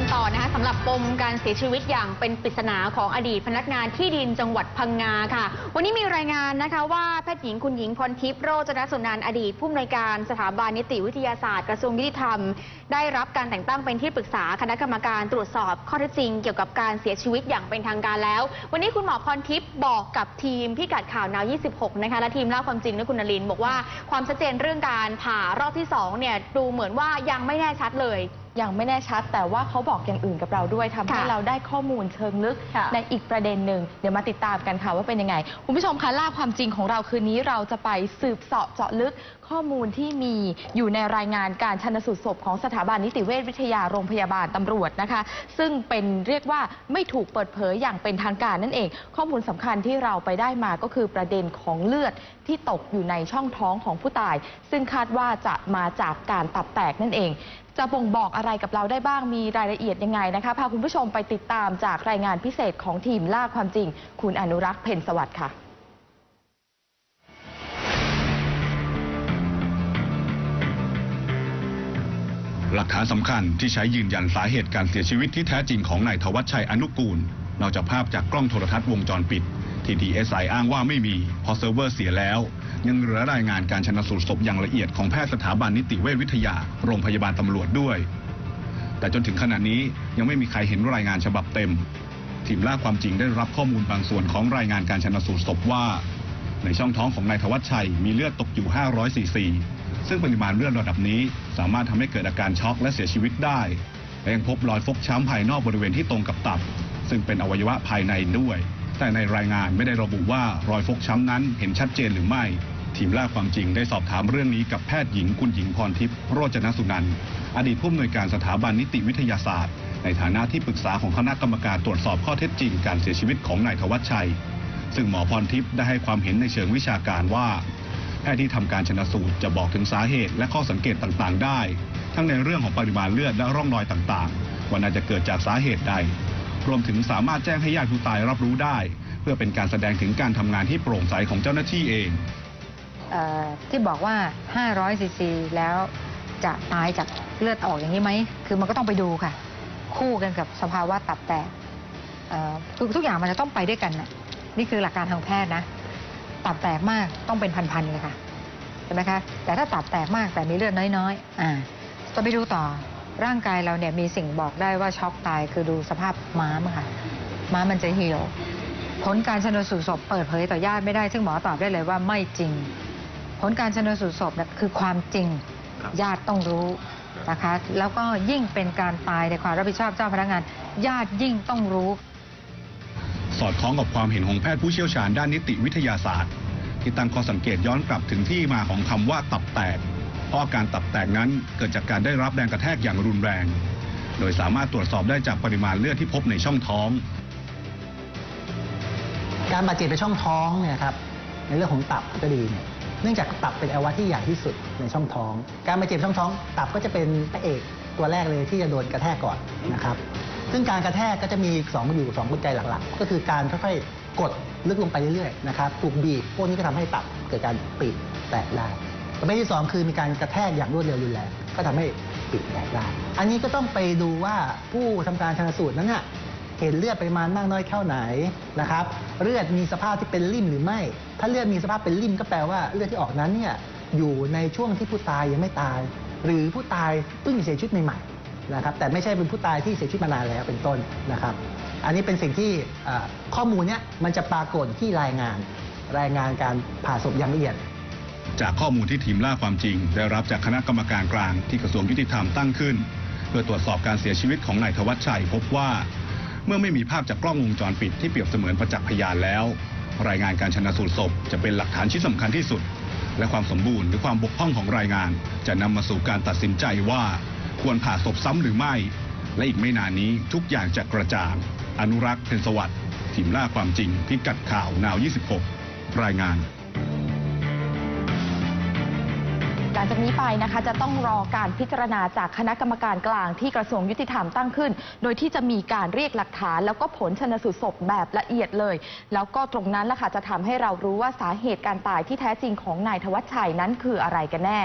กันต่อนะคะสำหรับปมการเสียชีวิตอย่างเป็นปริศนาของอดีตพนักงานที่ดินจังหวัดพังงาค่ะ วันนี้มีรายงานนะคะว่าแพทย์หญิงคุณหญิงพรทิพย์โรจนสุนันท์อดีตผู้อำนวยการสถาบันนิติวิทยาศาสตร์กระทรวงยุติธรรม ได้รับการแต่งตั้งเป็นที่ปรึกษาคณะกรรมการตรวจสอบข้อเท็จจริงเกี่ยวกับการเสียชีวิตอย่างเป็นทางการแล้ว วันนี้คุณหมอพรทิพย์บอกกับทีมพิกัดข่าวนาว 26 นะคะและทีมเล่าความจริงและคุณนลินบอกว่าความชัดเจนเรื่องการผ่ารอบที่สองเนี่ยดูเหมือนว่ายังไม่แน่ชัดเลยยังไม่แน่ชัด แต่ว่าเขาบอกอย่างอื่นกับเราด้วยทำให้ค่ะเราได้ข้อมูลเชิงลึกค่ะ ในอีกประเด็นหนึ่งเดี๋ยวมาติดตามกันค่ะว่าเป็นยังไง คุณผู้ชมคะล่าความจริงของเราคืนนี้เราจะไปสืบเสาะเจาะลึกข้อมูลที่มีอยู่ในรายงานการชันสูตรศพของสถาบันนิติเวชวิทยาโรงพยาบาลตำรวจนะคะ ซึ่งเป็นเรียกว่าไม่ถูกเปิดเผยอย่างเป็นทางการนั่นเอง ข้อมูลสำคัญที่เราไปได้มาก็คือประเด็นของเลือด ที่ตกอยู่ในช่องท้องของผู้ตาย ซึ่งคาดว่าจะมาจากการตับแตกนั่นเอง จะบ่งบอกอะไรกับเราได้บ้างมีรายละเอียดยังไงนะคะพาคุณผู้ชมไปติดตามจากรายงานพิเศษของทีมล่าความจริง คุณอนุรักษ์เพ็ญสวัสดิ์ค่ะหลักฐานสำคัญที่ใช้ยืนยันสาเหตุการเสียชีวิตที่แท้จริงของนายธวัชชัยอนุกูล นอกจากภาพจากกล้องโทรทัศน์วงจรปิด ที่ DSI อ้างว่าไม่มีเพราะเซิร์ฟเวอร์เสียแล้ว ยังเหลือรายงานการชนะสูตรศพอย่างละเอียดของแพทย์สถาบันนิติเวชวิทยา โรงพยาบาลตำรวจด้วย แต่จนถึงขณะนี้ยังไม่มีใครเห็นรายงานฉบับเต็ม ทีมล่าความจริงได้รับข้อมูลบางส่วนของรายงานการชนะสูตรศพว่า ในช่องท้องของนายธวัชชัยมีเลือดตกอยู่ 500ซีซีซึ่งปริมาณเลือดระดับนี้สามารถทำให้เกิดอาการช็อกและเสียชีวิตได้และยังพบรอยฟกช้ำภายนอกบริเวณที่ตรงกับตับ ซึ่งเป็นอวัยวะภายในด้วย แต่ในรายงานไม่ได้ระบุว่ารอยฟกช้ำนั้นเห็นชัดเจนหรือไม่ ทีมล่าความจริงได้สอบถามเรื่องนี้กับแพทย์หญิงคุณหญิงพรทิพย์โรจนสุนันท์อดีตผู้อำนวยการสถาบันนิติวิทยาศาสตร์ ในฐานะที่ปรึกษาของคณะกรรมการตรวจสอบข้อเท็จจริงการเสียชีวิตของนายธวัชชัย ซึ่งหมอพรทิพย์ได้ให้ความเห็นในเชิงวิชาการว่าแพทย์ที่ทำการชนะสูตรจะบอกถึงสาเหตุและข้อสังเกตต่างๆ ได้ ทั้งในเรื่องของปริมาณเลือดและร่องรอยต่างๆ ว่าน่าจะเกิดจากสาเหตุใด รวมถึงสามารถแจ้งให้ญาติผู้ตายรับรู้ได้ เพื่อเป็นการแสดงถึงการทำงานที่โปร่งใสของเจ้าหน้าที่เองเออที่บอกว่า 500ซีซีแล้วจะตายจากเลือดออกอย่างนี้ไหม คือมันก็ต้องไปดูค่ะ คู่กันกับสภาวะตับแตกเอ่อทุกทุกอย่างมันจะต้องไปด้วยกันนะนี่คือหลักการทางแพทย์นะ ตับแตกมากต้องเป็นพันๆเลยค่ะ ใช่ไหมคะ แต่ถ้าตับแตกมากแต่มีเลือดน้อยๆ อ่าต้องไปดูต่อ ร่างกายเราเนี่ยมีสิ่งบอกได้ว่าช็อกตายคือดูสภาพม้ามอะค่ะ ม้ามมันจะเหี่ยว ผลการชนสูตรศพเปิดเผยต่อญาติไม่ได้ ซึ่งหมอตอบได้เลยว่าไม่จริง ผลการชนสูตรศพเนี่ยคือความจริงครับญาติต้องรู้นะคะ แล้วก็ยิ่งเป็นการตายในความรับผิดชอบเจ้าพนักงาน ญาติยิ่งต้องรู้ สอดคล้องกับความเห็นของแพทย์ผู้เชี่ยวชาญด้านนิติวิทยาศาสตร์ ที่ตั้งข้อสังเกตย้อนกลับถึงที่มาของคำว่าตับแตก เพราะอาการตับแตกนั้นเกิดจากการได้รับแรงกระแทกอย่างรุนแรง โดยสามารถตรวจสอบได้จากปริมาณเลือดที่พบในช่องท้อง การบาดเจ็บในช่องท้องเนี่ยครับในเรื่องของตับก็ดีเนี่ยเนื่องจากตับเป็นอวัยวะที่ใหญ่ที่สุดในช่องท้อง การบาดเจ็บช่องท้อง ตับก็จะเป็นพระเอกตัวแรกเลยที่จะโดนกระแทกก่อนนะครับ ซึ่งการกระแทกก็จะมีสองอยู่สองกลไกหลักๆ ก็คือการค่อยๆกดลึกลงไปเรื่อยๆนะครับ ถูกบีบพวกนี้ก็ทำให้ตับเกิดการปีกแตกได้ ประเภทที่สองคือมีการกระแทกอย่างรวดเร็วรุนแรงก็ทำให้ปีกแตกได้ อันนี้ก็ต้องไปดูว่าผู้ทำการชันสูตรนั้นน่ะเห็นเลือดปริมาณมากน้อยแค่ไหนนะครับ เลือดมีสภาพที่เป็นริ่มหรือไม่ ถ้าเลือดมีสภาพเป็นริ่มก็แปลว่าเลือดที่ออกนั้นเนี่ยอยู่ในช่วงที่ผู้ตายยังไม่ตาย หรือผู้ตายเพิ่งเสียชีวิตใหม่ๆนะครับ แต่ไม่ใช่เป็นผู้ตายที่เสียชีวิตมานานแล้วเป็นต้นนะครับ อันนี้เป็นสิ่งที่ข้อมูลเนี้ยมันจะปรากฏที่รายงานรายงานการผ่าศพอย่างละเอียด จากข้อมูลที่ทีมล่าความจริง ได้รับจากคณะกรรมการกลางที่กระทรวงยุติธรรมตั้งขึ้น เพื่อตรวจสอบการเสียชีวิตของนายธวัชชัยพบว่า เมื่อไม่มีภาพจากกล้องวงจรปิดที่เปรียบเสมือนประจักษ์พยานแล้ว รายงานการชนะสูตรศพจะเป็นหลักฐานชิ้นสำคัญที่สุด และความสมบูรณ์หรือความบกพร่องของรายงาน จะนำมาสู่การตัดสินใจว่าควรผ่าศพซ้ำหรือไม่ และอีกไม่นานนี้ทุกอย่างจะกระจ่าง อนุรักษ์เพ็ญสวัสดิ์ทีมล่าความจริงพิกัดข่าวนาว 26 รายงาน ลังจากนี้ไปนะคะ จะต้องรอการพิจารณาจากคณะกรรมการกลางที่กระทรวงยุติธรรมตั้งขึ้น โดยที่จะมีการเรียกหลักฐาน แล้วก็ผลชนสูตรศพแบบละเอียดเลย แล้วก็ตรงนั้นแหละค่ะจะทำให้เรารู้ว่าสาเหตุการตายที่แท้จริงของนายธวัชชัยนั้นคืออะไรกันแน่